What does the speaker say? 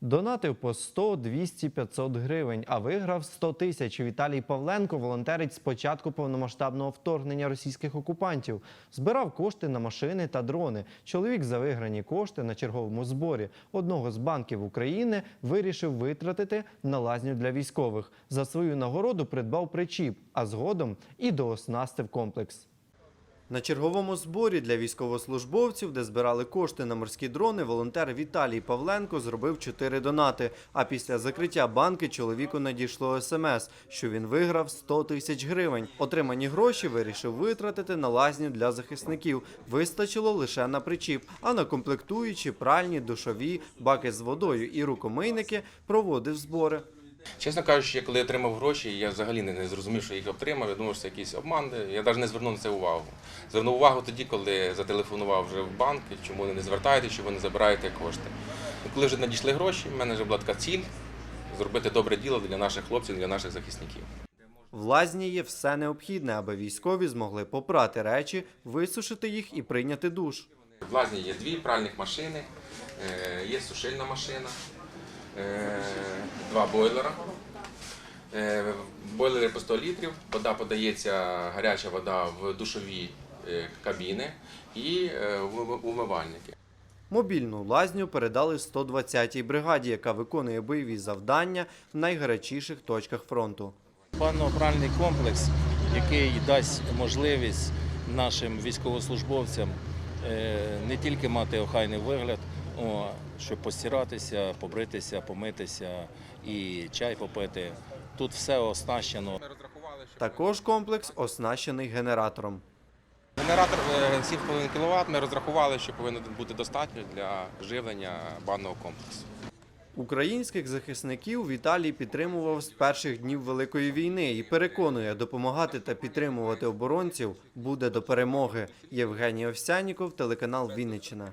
Донатив по 100, 200, 500 гривень, а виграв 100 тисяч. Віталій Павленко волонтерить з початку повномасштабного вторгнення російських окупантів. Збирав кошти на машини та дрони. Чоловік за виграні кошти на черговому зборі одного з банків України вирішив витратити на лазню для військових. За свою нагороду придбав причіп, а згодом і дооснастив комплекс. На черговому зборі для військовослужбовців, де збирали кошти на морські дрони, волонтер Віталій Павленко зробив чотири донати. А після закриття банки чоловіку надійшло смс, що він виграв 100 тисяч гривень. Отримані гроші вирішив витратити на лазню для захисників. Вистачило лише на причіп, а на комплектуючі, пральні, душові, баки з водою і рукомийники проводив збори. Чесно кажучи, я коли отримав гроші, я взагалі не, зрозумів, що їх отримав. Я думав, що це якийсь обман. Я навіть не звернув на це увагу. Звернув увагу тоді, коли зателефонував вже в банк, чому ви не звертаєте, чому не забираєте кошти. І коли вже надійшли гроші, в мене вже була така ціль зробити добре діло для наших хлопців, для наших захисників. В лазні є все необхідне, аби військові змогли попрати речі, висушити їх і прийняти душ. В лазні є дві пральних машини, е, є сушильна машина, два бойлера. Е, Бойлери по 100 літрів, вода подається, гаряча вода в душові е, кабіни і е, умивальники. Мобільну лазню передали 120-й бригаді, яка виконує бойові завдання в найгарячіших точках фронту. Банно-пральний комплекс, який дасть можливість нашим військовослужбовцям е, не тільки мати охайний вигляд, о, щоб постиратися, побритися, помитися і чай попити. Тут все оснащено. Також комплекс оснащений генератором. Генератор е, 7,5 кВт ми розрахували, що повинно бути достатньо для живлення банного комплексу. Українських захисників Віталій підтримував з перших днів Великої війни і переконує, допомагати та підтримувати оборонців буде до перемоги. Євгеній Овсяніков, телеканал Вінниччина.